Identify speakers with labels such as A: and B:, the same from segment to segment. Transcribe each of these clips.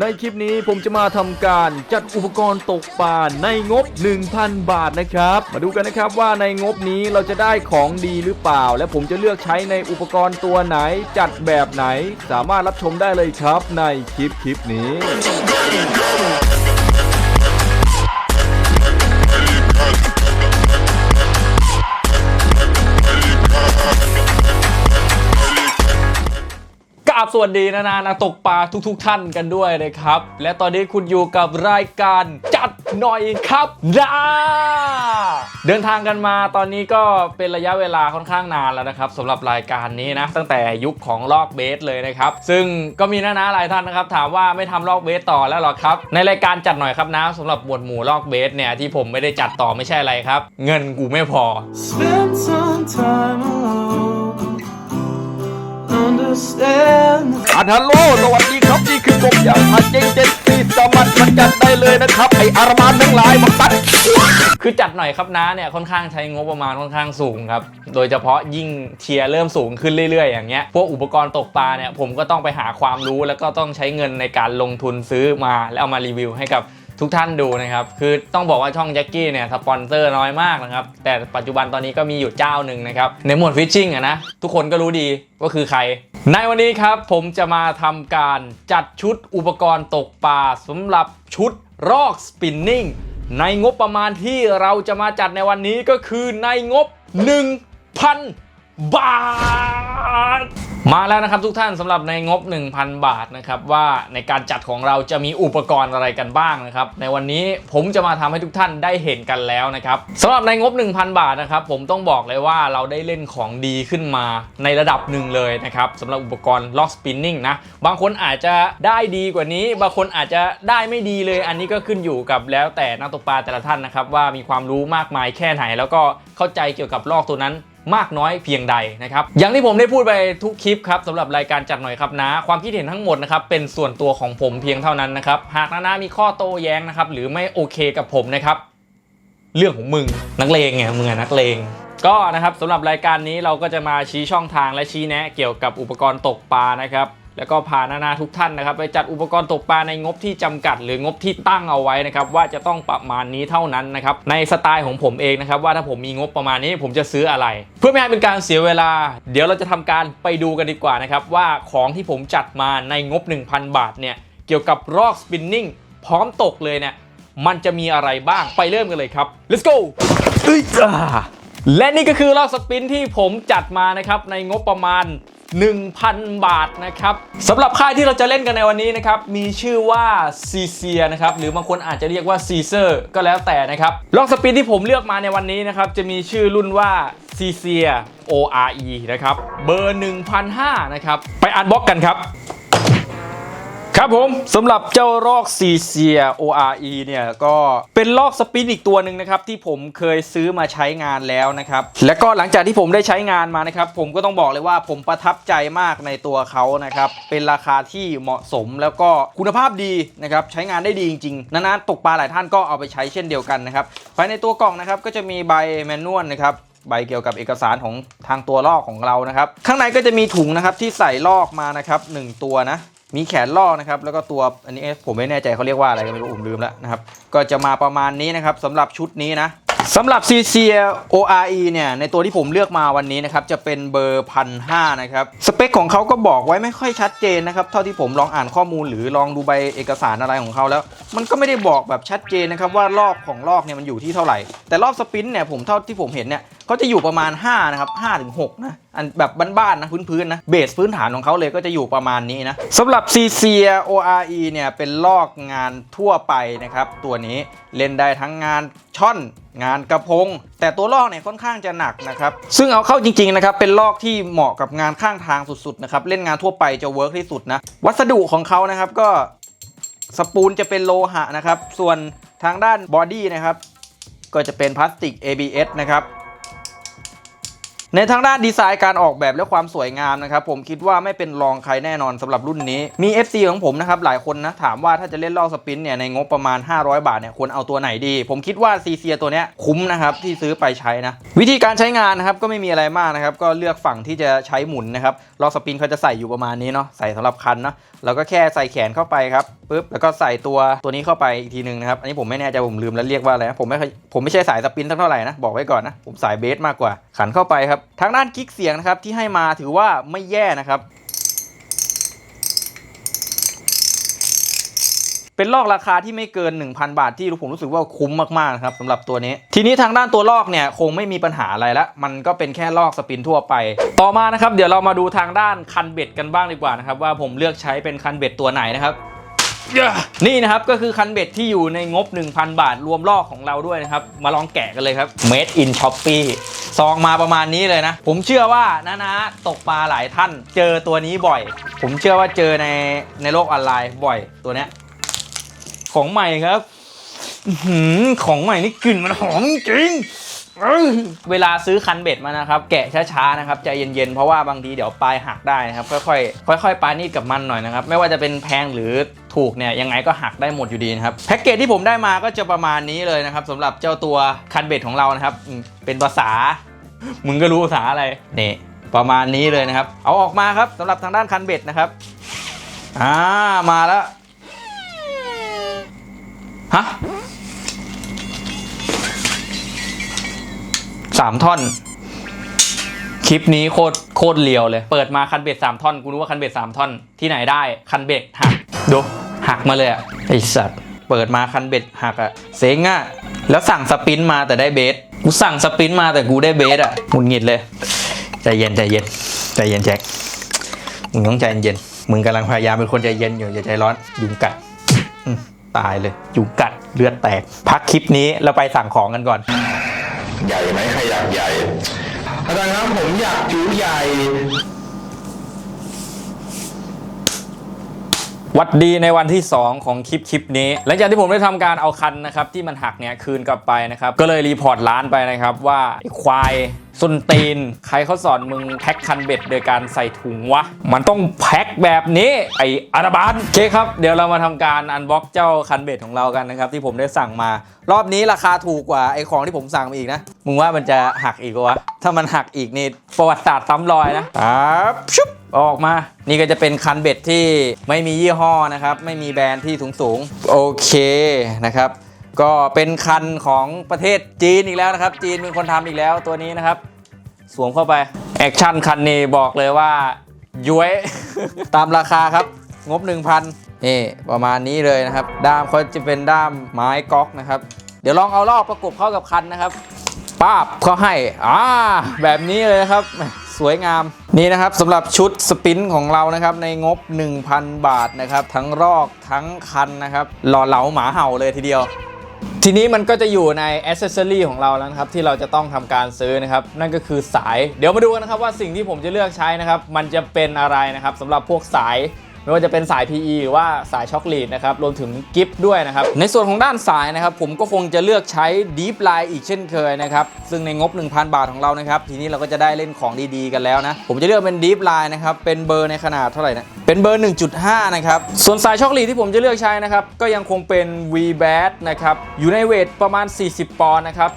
A: ในคลิปนี้ผมจะมาทำการจัดอุปกรณ์ตกปลาในงบ 1,000 บาทนะครับ มาดูกันนะครับว่าในงบนี้เราจะได้ของดีหรือเปล่า และผมจะเลือกใช้ในอุปกรณ์ตัวไหนจัดแบบไหน สามารถรับชมได้เลยครับในคลิปคลิปนี้
B: ราบสวัสดีนะนะนักตกปลาทุกๆทท่านกันด้วยนะครับ และตอนนี้คุณอยู่กับรายการจัดหน่อยครับนะเดินทางกันมาตอนนี้ก็เป็นระยะเวลาค่อนข้างนานแล้วนะครับสำหรับรายการนี้นะ ตั้งแต่ยุคของลอกเบสเลยนะครับ ซึ่งก็มีนะนะหลายท่านนะครับ ถามว่าไม่ทำลอกเบสต่อแล้วหรอครับ ในรายการจัดหน่อยครับนะสำหรับหมวดหมู่ลอกเบสเนี่ยที่ผมไม่ได้จัดต่อไม่ใช่อะไรครับ เงินกูไม่พอ
C: Spend some time alone. Understand.
A: อันฮัลโหลสวัสดีครับนี่คือกบยางพันเจงเจนซีสมัครมันจัดได้เลยนะครับ ไออารมานทั้งหลายมาตัด
B: คือจัดหน่อยครับนะเนี่ยค่อนข้างใช้งบประมาณค่อนข้างสูงครับ โดยเฉพาะยิ่งเทียร์เริ่มสูงขึ้นเรื่อย ๆ อย่างเงี้ย พวกอุปกรณ์ตกปลาเนี่ยผมก็ต้องไปหาความรู้แล้วก็ต้องใช้เงินในการลงทุนซื้อมาแล้วเอามารีวิวให้กับทุกท่านดูนะครับ คือต้องบอกว่าช่องแจ็คกี้เนี่ยสปอนเซอร์น้อยมากนะครับ แต่ปัจจุบันตอนนี้ก็มีอยู่เจ้าหนึ่งนะครับ ในหมวดฟิชชิ่งอะนะ ทุกคนก็รู้ดีว่าคือใคร ในวันนี้ครับผมจะมาทำการจัดชุดอุปกรณ์ตกปลาสำหรับชุดรอกสปินนิ่งในงบประมาณที่เราจะมาจัดในวันนี้ก็คือในงบ 1,000 บาท มาแล้วนะครับทุกท่านสำหรับในงบ 1,000 บาทนะครับว่าในการจัดของเราจะมีอุปกรณ์อะไรกันบ้างนะครับ ในวันนี้ผมจะมาทำให้ทุกท่านได้เห็นกันแล้วนะครับสำหรับในงบ 1,000 บาทนะครับผมต้องบอกเลยว่าเราได้เล่นของดีขึ้นมาในระดับหนึ่งเลยนะครับสำหรับอุปกรณ์ล็อกสปินนิ่งนะบางคนอาจจะได้ดีกว่านี้ บางคนอาจจะได้ไม่ดีเลย อันนี้ก็ขึ้นอยู่กับแล้วแต่นักตกปลาแต่ละท่านนะครับว่ามีความรู้มากมายแค่ไหน แล้วก็เข้าใจเกี่ยวกับลอกตัวนั้น มากน้อยเพียงใดนะครับอย่างที่ผมได้พูดไปทุกคลิปครับสำหรับรายการจัดหน่อยครับนะ ความคิดเห็นทั้งหมดนะครับเป็นส่วนตัวของผมเพียงเท่านั้นนะครับหากนานามีข้อโต้แย้งนะครับหรือไม่โอเคกับผมนะครับเรื่องของมึงนักเลงไงมึงอะนักเลงก็นะครับสำหรับรายการนี้เราก็จะมาชี้ช่องทางและชี้แนะเกี่ยวกับอุปกรณ์ตกปลานะครับ แล้วก็พานานาทุกท่านนะครับไปจัดอุปกรณ์ตกปลาในงบที่จำกัด หรืองบที่ตั้งเอาไว้นะครับว่าจะต้องประมาณนี้เท่านั้นนะครับในสไตล์ของผมเองนะครับว่าถ้าผมมีงบประมาณนี้ผมจะซื้ออะไร เพื่อไม่ให้เป็นการเสียเวลา เดี๋ยวเราจะทำการไปดูกันดีกว่านะครับว่าของที่ผมจัดมาในงบ 1,000 บาทเนี่ยเกี่ยวกับรอกสปินนิ่งพร้อมตกเลยเนี่ยมันจะมีอะไรบ้างไปเริ่มกันเลยครับ let's go เอ้ยอ่าและนี่ก็คือรอบสปินที่ผมจัดมานะครับในงบประมาณ 1,000 บาทนะครับสำหรับค่ายที่เราจะเล่นกันในวันนี้นะครับมีชื่อว่าซีเซียนะครับหรือบางคนอาจจะเรียกว่าซีเซอร์ก็แล้วแต่นะครับล็อกสปินที่ผมเลือกมาในวันนี้นะครับจะมีชื่อรุ่นว่าซีเซีย ORE นะครับเบอร์ 1,500นะครับไปอัดบล็อกกันครับ ครับผมสำหรับเจ้ารอกซีเซีย ORE เนี่ยก็เป็นลอกสปินอีกตัวหนึ่งนะครับที่ผมเคยซื้อมาใช้งานแล้วนะครับและก็หลังจากที่ผมได้ใช้งานมานะครับผมก็ต้องบอกเลยว่าผมประทับใจมากในตัวเขานะครับเป็นราคาที่เหมาะสมแล้วก็คุณภาพดีนะครับใช้งานได้ดีจริงๆนานๆตกปลาหลายท่านก็เอาไปใช้เช่นเดียวกันนะครับภายในตัวกล่องนะครับก็จะมีใบแมนนวลนะครับใบเกี่ยวกับเอกสารของทางตัวลอกของเรานะครับ ข้างในก็จะมีถุงนะครับที่ใส่ลอกมานะครับหนึ่งตัวนะ มีแขนลอกนะครับ แล้วก็ตัวอันนี้ผมไม่แน่ใจเขาเรียกว่าอะไรก็ไม่รู้ผมลืมแล้วนะครับ ก็จะมาประมาณนี้นะครับสำหรับชุดนี้นะสำหรับ CC ORE เนี่ยในตัวที่ผมเลือกมาวันนี้นะครับจะเป็นเบอร์พันห้านะครับสเปคของเขาก็บอกไว้ไม่ค่อยชัดเจนนะครับเท่าที่ผมลองอ่านข้อมูลหรือลองดูใบเอกสารอะไรของเขาแล้ว มันก็ไม่ได้บอกแบบชัดเจนนะครับว่ารอบของลอกเนี่ยมันอยู่ที่เท่าไหร่ แต่รอบสปินเนี่ยผมเท่าที่ผมเห็นเนี่ยเขาจะอยู่ประมาณ5นะครับ5ถึง6นะ อันแบบบ้านๆนะพื้นๆนะเบสพื้นฐานของเขาเลยก็จะอยู่ประมาณนี้นะสำหรับ CC ORE เนี่ยเป็นลอกงานทั่วไปนะครับ ตัวนี้เล่นได้ทั้งงานช่อนงานกระพง แต่ตัวลอกเนี่ยค่อนข้างจะหนักนะครับ ซึ่งเอาเข้าจริง ๆ นะครับ เป็นลอกที่เหมาะกับงานข้างทางสุดๆนะครับ เล่นงานทั่วไปจะเวิร์กที่สุดนะ วัสดุของเขานะครับก็สปูลจะเป็นโลหะนะครับ ส่วนทางด้านบอดี้นะครับ ก็จะเป็นพลาสติก ABS นะครับ ในทางด้านดีไซน์การออกแบบและความสวยงามนะครับผมคิดว่าไม่เป็นรองใครแน่นอนสำหรับรุ่นนี้มี FC ของผมนะครับหลายคนนะถามว่าถ้าจะเล่นลอกสปินเนี่ยในงบประมาณ 500 บาทเนี่ยควรเอาตัวไหนดี ผมคิดว่าซีเซียตัวเนี้ยคุ้มนะครับที่ซื้อไปใช้นะวิธีการใช้งานนะครับก็ไม่มีอะไรมากนะครับก็เลือกฝั่งที่จะใช้หมุนนะครับลอกสปินเขาจะใส่อยู่ประมาณนี้เนาะใส่สำหรับคันเนาะเราก็แค่ใส่แขนเข้าไปครับ ปุ๊บแล้วก็ใส่ตัวตัวนี้เข้าไปอีกทีหนึ่งนะครับอันนี้ผมไม่แน่ใจผมลืมแล้วเรียกว่าอะไรนะผมไม่ค่อยผมไม่ใช่สายสปินสักเท่าไหร่นะบอกไว้ก่อนนะผมสายเบสมากกว่า ขันเข้าไปครับทางด้านกิ๊กเสียงนะครับที่ให้มาถือว่าไม่แย่นะครับเป็นลอกราคาที่ไม่เกิน 1,000 บาทที่ผมรู้สึกว่าคุ้มมากๆนะครับสำหรับตัวนี้ ทีนี้ทางด้านตัวลอกเนี่ยคงไม่มีปัญหาอะไรละมันก็เป็นแค่ลอกสปินทั่วไป ต่อมานะครับเดี๋ยวเรามาดูทางด้านคันเบ็ดกันบ้างดีกว่านะครับว่าผมเลือกใช้เป็นคันเบ็ดตัวไหนนะครับ นี่นะครับก็คือคันเบ็ดที่อยู่ในงบ 1,000 บาทรวมลอกของเราด้วยนะครับ มาลองแกะกันเลยครับ Made in Shopee ซองมาประมาณนี้เลยนะ ผมเชื่อว่านะนะตกปลาหลายท่าน เจอตัวนี้บ่อย ผมเชื่อว่าเจอในในโลกออนไลน์บ่อยตัวเนี้ยของใหม่ครับอของใหม่นี่กลิ่นมันหอมจริงเวลาซื้อคันเบ็ดมานะครับ แกะช้าๆนะครับใจเย็นๆเพราะว่าบางทีเดี๋ยวปลายหักได้นะครับ ค่อยๆค่อยๆปลานี่กับมันหน่อยนะครับ ไม่ว่าจะเป็นแพงหรือ ถูกเนี่ยยังไงก็หักได้หมดอยู่ดีนะครับแพ็กเกจที่ผมได้มาก็จะประมาณนี้เลยนะครับสำหรับเจ้าตัวคันเบ็ดของเรานะครับเป็นภาษา มึงก็รู้ภาษาอะไรนี่ประมาณนี้เลยนะครับ เอาออกมาครับสำหรับทางด้านคันเบ็ดนะครับอ่ามาแล้วฮะสามท่อน คลิปนี้โคตรโคตรเลียวเลย เปิดมาคันเบ็ดสามท่อน กูรู้ว่าคันเบ็ดสามท่อนที่ไหนได้คันเบ็ดหักดู หักมาเลยอะไอสัตว์ เปิดมาคันเบ็ดหักอะเซ็งอะแล้วสั่งสปินมาแต่ได้เบส กูสั่งสปินมาแต่กูได้เบสอะหงุดหงิดเลย ใจเย็นใจเย็นใจเย็นแจ็ค มึงต้องใจเย็น มึงกำลังพยายามเป็นคนใจเย็นอยู่อย่าใจร้อน ยุงกัดอืมตายเลยยุงกัดเลือดแตก พักคลิปนี้เราไปสั่งของกันก่อน
D: ใหญ่ไหมใครอยากใหญ่อาจารย์ครับผมอยากจูใหญ่
B: วัดดีในวันที่ 2 ของคลิปคลิปนี้หลังจากที่ผมได้ทำการเอาคันนะครับที่มันหักเนี่ยคืนกลับไปนะครับก็เลยรีพอร์ตร้านไปนะครับว่าควาย ส้นตีน ใครเขาสอนมึงแพ็คคันเบ็ดโดยการใส่ถุงวะ มันต้องแพ็คแบบนี้ไออาราบานโอเคครับ เดี๋ยวเรามาทำการอันบ็อกเจ้าคันเบ็ดของเรากันนะครับที่ผมได้สั่งมา รอบนี้ราคาถูกกว่าไอของที่ผมสั่งมาอีกนะ มึงว่ามันจะหักอีกปะวะ ถ้ามันหักอีกนี่ประวัติศาสตร์ซ้ำรอยนะครับชุบออกมา นี่ก็จะเป็นคันเบ็ดที่ไม่มียี่ห้อนะครับ ไม่มีแบรนด์ที่สูงสูงๆโอเคนะครับ ก็เป็นคันของประเทศจีนอีกแล้วนะครับ จีนเป็นคนทำอีกแล้วตัวนี้นะครับ สวมเข้าไป แอคชั่นคันนี้บอกเลยว่าย้วยตามราคาครับ งบ 1,000นี่ประมาณนี้เลยนะครับ ด้ามเขาจะเป็นด้ามไม้ก๊อกนะครับ เดี๋ยวลองเอาลอกประกบเข้ากับคันนะครับป้าบเขาให้อ่าแบบนี้เลยนะครับสวยงามนี่นะครับสำหรับชุดสปินของเรานะครับในงบ 1,000 บาทนะครับ ทั้งรอกทั้งคันนะครับหล่อเหลาหมาเห่าเลยทีเดียว ทีนี้มันก็จะอยู่ในอ c เซอรี่ของเราแล้วนะครับ ที่เราจะต้องทำการซื้อนะครับ นั่นก็คือสาย เดี๋ยวมาดูกันนะครับว่าสิ่งที่ผมจะเลือกใช้นะครับ มันจะเป็นอะไรนะครับสำหรับพวกสาย ไม่ว่าจะเป็นสาย PE หรือว่าสายช็อคลีดนะครับรวมถึงกิฟต์ด้วยนะครับ ในส่วนของด้านสายนะครับ ผมก็คงจะเลือกใช้ Deep Line อีกเช่นเคยนะครับ ซึ่งในงบ 1,000 บาทของเรานะครับ ทีนี้เราก็จะได้เล่นของดีๆกันแล้วนะ ผมจะเลือกเป็น Deep Line นะครับ เป็นเบอร์ในขนาดเท่าไหร่นะ เป็นเบอร์ 1.5 นะครับ ส่วนสายช็อคลีดที่ผมจะเลือกใช้นะครับ ก็ยังคงเป็น v b a t นะครับอยู่ในเวทประมาณ 40 ปอนด์นะครับ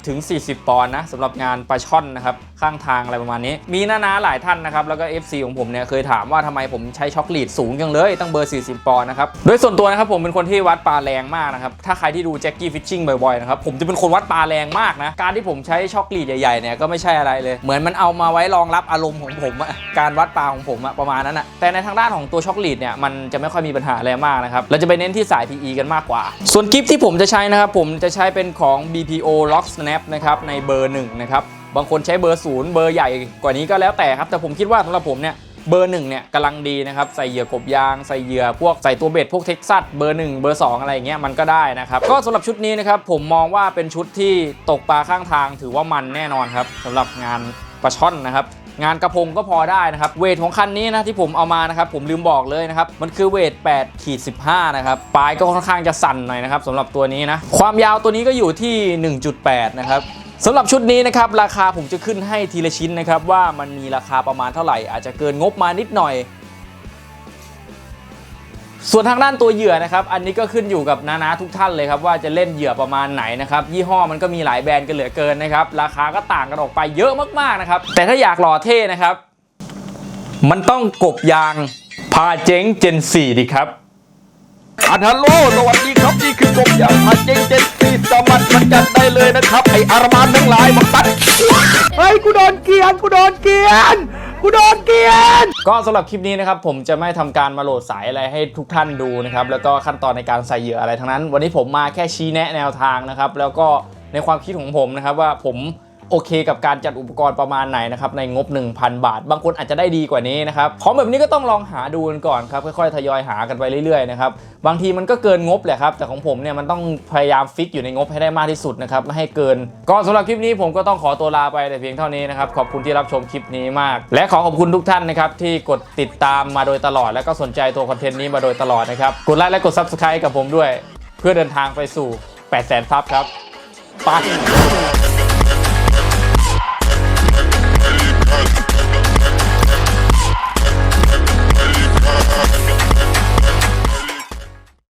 B: 30ถึง40 ปอนด์นะสำหรับงานปลาช่อนนะครับข้างทางอะไรประมาณนี้ มีน้าๆหลายท่านนะครับแล้วก็ FC ของผมเนี่ยเคยถามว่าทำไมผมใช้ช็อคลีดสูงจังเลยตั้งเบอร์ 40 ปอนด์นะครับ โดยส่วนตัวนะครับผมเป็นคนที่วัดปลาแรงมากนะครับ ถ้าใครที่ดูแจ็คกี้ฟิชชิ่งบ่อยๆนะครับผมจะเป็นคนวัดปลาแรงมากนะ การที่ผมใช้ช็อคลีดใหญ่ๆเนี่ยก็ไม่ใช่อะไรเลย เหมือนมันเอามาไว้รองรับอารมณ์ของผมอะการวัดปลาของผมอะประมาณนั้นอะแต่ในทางด้านของตัวช็อคลีดเนี่ยมันจะไม่ค่อยมีปัญหาอะไรมากนะครับเราจะไปเน้นที่สาย PE กันมากกว่า ส่วนกิฟที่ผมจะใช้นะครับผมจะใช้เป็นของ BPO Lock Snap นะครับในเบอร์หนึ่งนะครับบางคนใช้เบอร์ศูนย์เบอร์ใหญ่กว่านี้ก็แล้วแต่ครับแต่ผมคิดว่าสำหรับผมเนี่ย เบอร์หนึ่งเนี่ยกำลังดีนะครับใส่เหยื่อกบยางใส่เหยื่อพวกใส่ตัวเบ็ดพวกเท็กซัสเบอร์หนึ่งเบอร์สองอะไรอย่างเงี้ยมันก็ได้นะครับก็สำหรับชุดนี้นะครับผมมองว่าเป็นชุดที่ตกปลาข้างทางถือว่ามันแน่นอนครับสำหรับงานปลาช่อนนะครับงานกระพงก็พอได้นะครับเวทของคันนี้นะที่ผมเอามานะครับผมลืมบอกเลยนะครับมันคือเวท8ขีด15นะครับปลายก็ค่อนข้างจะสั่นหน่อยนะครับสำหรับตัวนี้นะความยาวตัวนี้ก็อยู่ที่ 1.8 นะครับ สำหรับชุดนี้นะครับราคาผมจะขึ้นให้ทีละชิ้นนะครับว่ามันมีราคาประมาณเท่าไหร่ อาจจะเกินงบมานิดหน่อย ส่วนทางด้านตัวเหยื่อนะครับ อันนี้ก็ขึ้นอยู่กับนานาทุกท่านเลยครับว่าจะเล่นเหยื่อประมาณไหนนะครับยี่ห้อมันก็มีหลายแบรนด์กันเหลือเกินนะครับราคาก็ต่างกันออกไปเยอะมากๆนะครับแต่ถ้าอยากหล่อเท่นะครับ มันต้องกบยางพาเจ๊งเจน4ดีครับ
A: อันฮัลโหลสวัสดีครับนี่คือกบยางพันเจงเจ็ดสี่สมัครมันจัดได้เลยนะครับ ไออารมานทั้งหลายบักตัดเฮ้ยกูโดนเกียนกูโดนเกียนกูโดนเกียน
B: ก็สำหรับคลิปนี้นะครับผมจะไม่ทำการมาโหลดสายอะไรให้ทุกท่านดูนะครับแล้วก็ขั้นตอนในการใส่เหยื่ออะไรทั้งนั้น วันนี้ผมมาแค่ชี้แนะแนวทางนะครับแล้วก็ในความคิดของผมนะครับว่าผม โอเคกับการจัดอุปกรณ์ประมาณไหนนะครับในงบ 1,000 บาท บางคนอาจจะได้ดีกว่านี้นะครับของแบบนี้ก็ต้องลองหาดูกันก่อนครับค่อยๆทยอยหากันไปเรื่อยๆนะครับบางทีมันก็เกินงบแหละครับแต่ของผมเนี่ยมันต้องพยายามฟิกอยู่ในงบให้ได้มากที่สุดนะครับไม่ให้เกินก็สำหรับคลิปนี้ผมก็ต้องขอตัวลาไปแต่เพียงเท่านี้นะครับขอบคุณที่รับชมคลิปนี้มาก และขอขอบคุณทุกท่านนะครับที่กดติดตามมาโดยตลอด และก็สนใจตัวคอนเทนต์นี้มาโดยตลอดนะครับกดไลค์และกด Subscribe กับผมด้วย เพื่อเดินทางไปสู่ 8 0 0 0 0 0ซับครับไป